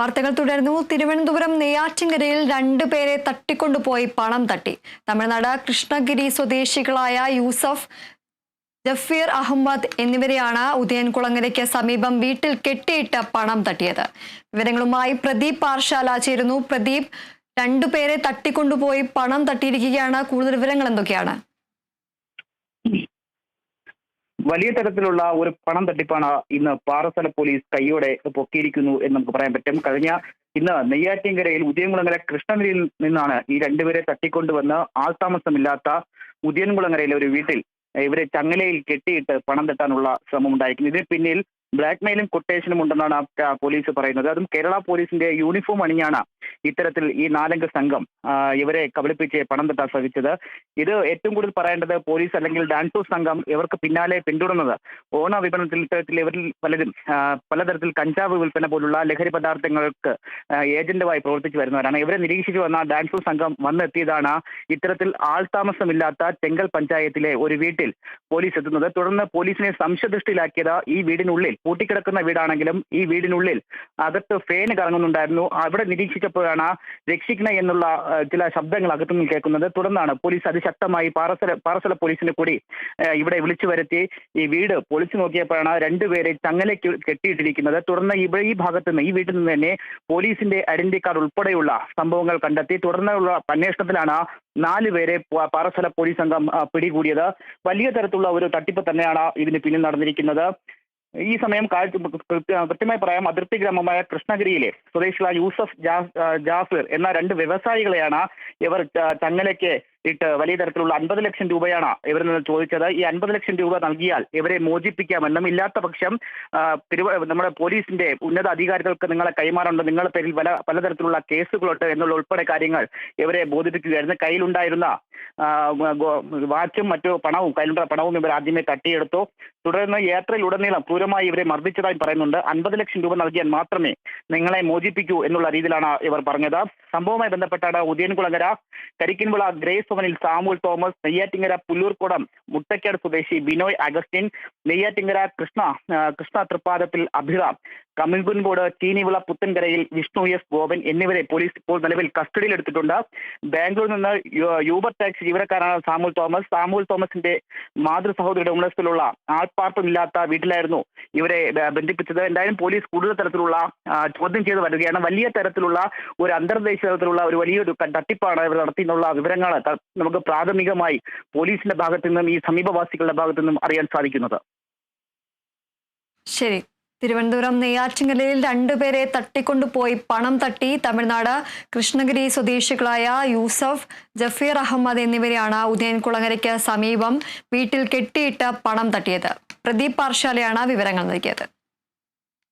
വാർത്തകൾ തുടരുന്നു. തിരുവനന്തപുരം നെയ്യാറ്റിൻകരയിൽ രണ്ടു പേരെ തട്ടിക്കൊണ്ടുപോയി പണം തട്ടി. തമിഴ്നാട് കൃഷ്ണഗിരി സ്വദേശികളായ യൂസഫ് ജഫീർ അഹമ്മദ് എന്നിവരെയാണ് ഉദയൻകുളങ്ങരയ്ക്ക് സമീപം വീട്ടിൽ കെട്ടിയിട്ട് പണം തട്ടിയത്. വിവരങ്ങളുമായി പ്രദീപ് പാർശാല ചേരുന്നു. പ്രദീപ് രണ്ടുപേരെ തട്ടിക്കൊണ്ടുപോയി പണം തട്ടിയിരിക്കുകയാണ്. കൂടുതൽ വിവരങ്ങൾ എന്തൊക്കെയാണ്? വലിയ തരത്തിലുള്ള ഒരു പണം തട്ടിപ്പാണ് ഇന്ന് പാറസ്ഥല പോലീസ് കൈയോടെ പൊക്കിയിരിക്കുന്നു എന്ന് നമുക്ക് പറയാൻ പറ്റും. കഴിഞ്ഞ ഇന്ന് നെയ്യാറ്റിൻകരയിൽ ഉദയംകുളങ്ങര കൃഷ്ണഗിരിയിൽ നിന്നാണ് ഈ രണ്ടുപേരെ തട്ടിക്കൊണ്ടുവന്ന് ആൾതാമസമില്ലാത്ത ഉദയൻകുളങ്ങരയിലെ ഒരു വീട്ടിൽ ഇവരെ ചങ്ങലയിൽ കെട്ടിയിട്ട് പണം തട്ടാനുള്ള ശ്രമം ഉണ്ടായിരിക്കുന്നു ഇതിന് പിന്നിൽ ബ്ലാക്ക് മെയിലും കൊട്ടേഷനും ഉണ്ടെന്നാണ് പോലീസ് പറയുന്നത്. അതും കേരള പോലീസിന്റെ യൂണിഫോം അണിഞ്ഞാണ് ഇത്തരത്തിൽ ഈ നാലംഗ സംഘം ഇവരെ കബളിപ്പിച്ച് പണം തട്ടാൻ ശ്രമിച്ചത് ഇത് ഏറ്റവും കൂടുതൽ പറയേണ്ടത് പോലീസ് അല്ലെങ്കിൽ ഡാൻസോ സംഘം ഇവർക്ക് പിന്നാലെ പിന്തുടർന്നത്. ഓണ വിപണനത്തിൽ ഇത്തരത്തിൽ ഇവരിൽ പലരും പലതരത്തിൽ കഞ്ചാവ് വിൽപ്പന പോലുള്ള ലഹരി പദാർത്ഥങ്ങൾക്ക് ഏജന്റുമായി പ്രവർത്തിച്ചു വരുന്നവരാണ്. ഇവരെ നിരീക്ഷിച്ചു വന്ന ഡാൻസോ സംഘം വന്നെത്തിയതാണ് ഇത്തരത്തിൽ ആൾതാമസമില്ലാത്ത തെങ്കൽ പഞ്ചായത്തിലെ ഒരു വീട്ടിൽ പോലീസ് എത്തുന്നത്. തുടർന്ന് പോലീസിനെ സംശയദൃഷ്ടിയിലാക്കിയത് ഈ വീടിനുള്ളിൽ പൂട്ടിക്കിടക്കുന്ന വീടാണെങ്കിലും ഈ വീടിനുള്ളിൽ അകത്ത് ഫേന് കറങ്ങുന്നുണ്ടായിരുന്നു. അവിടെ നിരീക്ഷിച്ചപ്പോഴാണ് രക്ഷിക്കണ എന്നുള്ള ചില ശബ്ദങ്ങൾ അകത്തുനിന്ന് കേൾക്കുന്നത്. തുടർന്നാണ് പോലീസ് അതിശക്തമായി പാറസല പാറസല പോലീസിനെ കൂടി ഇവിടെ വിളിച്ചു വരുത്തി ഈ വീട് പൊളിച്ചു നോക്കിയപ്പോഴാണ് രണ്ടുപേരെ ചങ്ങലയ്ക്ക് കെട്ടിയിട്ടിരിക്കുന്നത്. തുടർന്ന് ഇവിടെ ഈ ഭാഗത്ത് നിന്ന് ഈ വീട്ടിൽ നിന്ന് തന്നെ പോലീസിന്റെ ഐഡന്റി കാർഡ് ഉൾപ്പെടെയുള്ള സംഭവങ്ങൾ കണ്ടെത്തി. തുടർന്നുള്ള അന്വേഷണത്തിലാണ് നാല് പേരെ പാറസല പോലീസ് സംഘം പിടികൂടിയത്. വലിയ തരത്തിലുള്ള ഒരു തട്ടിപ്പ് തന്നെയാണ് ഇതിന് പിന്നിൽ നടന്നിരിക്കുന്നത്. ഈ സമയം കൃത്യമായി പറയാം അതിർത്തി ഗ്രാമമായ കൃഷ്ണഗിരിയിലെ സ്വദേശികളായ യൂസഫ് ജാസിർ എന്ന രണ്ട് വ്യവസായികളെയാണ് ഇവർ ചങ്ങലയ്ക്ക് ഇട്ട് വലിയ തരത്തിലുള്ള അൻപത് ലക്ഷം രൂപയാണ് ഇവരിൽ നിന്ന് ചോദിച്ചത്. ഈ അൻപത് ലക്ഷം രൂപ നൽകിയാൽ ഇവരെ മോചിപ്പിക്കാമെന്നും ഇല്ലാത്ത പക്ഷം നമ്മുടെ പോലീസിന്റെ ഉന്നത അധികാരികൾക്ക് നിങ്ങളെ കൈമാറുണ്ട് നിങ്ങളുടെ പേരിൽ പല പലതരത്തിലുള്ള കേസുകളുണ്ട് എന്നുള്ള ഉൾപ്പെടെ കാര്യങ്ങൾ ഇവരെ ബോധിപ്പിക്കുകയായിരുന്നു. കയ്യിലുണ്ടായിരുന്ന വാച്ചും മറ്റു പണവും കയ്യിലുള്ള പണവും ഇവർ ആദ്യമേ തട്ടിയെടുത്തു. തുടർന്ന് യാത്രയിലുടനീളം ക്രൂരമായി ഇവരെ മർദ്ദിച്ചതായി പറയുന്നുണ്ട്. അൻപത് ലക്ഷം രൂപ നൽകിയാൽ മാത്രമേ നിങ്ങളെ മോചിപ്പിക്കൂ എന്നുള്ള രീതിയിലാണ് ഇവർ പറഞ്ഞത്. സംഭവവുമായി ബന്ധപ്പെട്ടാണ് ഉദയൻകുളങ്ങര കരിക്കിൻവിള ഗ്രേസ് ഭവനിൽ സാമുൽ തോമസ് നെയ്യാറ്റിങ്ങര പുല്ലൂർക്കുടം മുട്ടക്കാട് സ്വദേശി ബിനോയ് അഗസ്റ്റിൻ നെയ്യാറ്റിങ്ങര കൃഷ്ണ കൃഷ്ണ തൃപ്പാദത്തിൽ അഭിറാം കമിൽകുൻകോട് ചീനിവിള പുത്തൻകരയിൽ വിഷ്ണു എസ് ഗോപൻ എന്നിവരെ പോലീസ് ഇപ്പോൾ നിലവിൽ കസ്റ്റഡിയിലെടുത്തിട്ടുണ്ട്. ബാംഗ്ലൂരിൽ നിന്ന് യൂബർ ടാക്സി ജീവനക്കാരാണ് സാമുൽ തോമസ്. സാമുൽ തോമസിന്റെ മാതൃ സഹോദരിയുടെ ഉടമസ്ഥയിലുള്ള ആൾപ്പാർപ്പമില്ലാത്ത വീട്ടിലായിരുന്നു ഇവരെ ബന്ധിപ്പിച്ചത്. എന്തായാലും പോലീസ് കൂടുതൽ തരത്തിലുള്ള ചോദ്യം ചെയ്ത് വരികയാണ്. വലിയ തരത്തിലുള്ള ഒരു അന്തർദേശീയ തലത്തിലുള്ള ഒരു വലിയൊരു തട്ടിപ്പാണ് ഇവർ നടത്തിയെന്നുള്ള വിവരങ്ങൾ നമുക്ക് പ്രാഥമികമായി പോലീസിന്റെ ഭാഗത്തു നിന്നും ഈ സമീപവാസികളുടെ ഭാഗത്തു നിന്നും അറിയാൻ സാധിക്കുന്നത്. ശരി. തിരുവനന്തപുരം നെയ്യാറ്റിങ്ങലയിൽ രണ്ടുപേരെ തട്ടിക്കൊണ്ടുപോയി പണം തട്ടി തമിഴ്നാട് കൃഷ്ണഗിരി സ്വദേശികളായ യൂസഫ് ജഫീർ അഹമ്മദ് എന്നിവരെയാണ് ഉദയൻകുളങ്ങരയ്ക്ക് സമീപം വീട്ടിൽ കെട്ടിയിട്ട് പണം തട്ടിയത്. പ്രദീപ് പാർശാലയാണ് വിവരങ്ങൾ നൽകിയത്.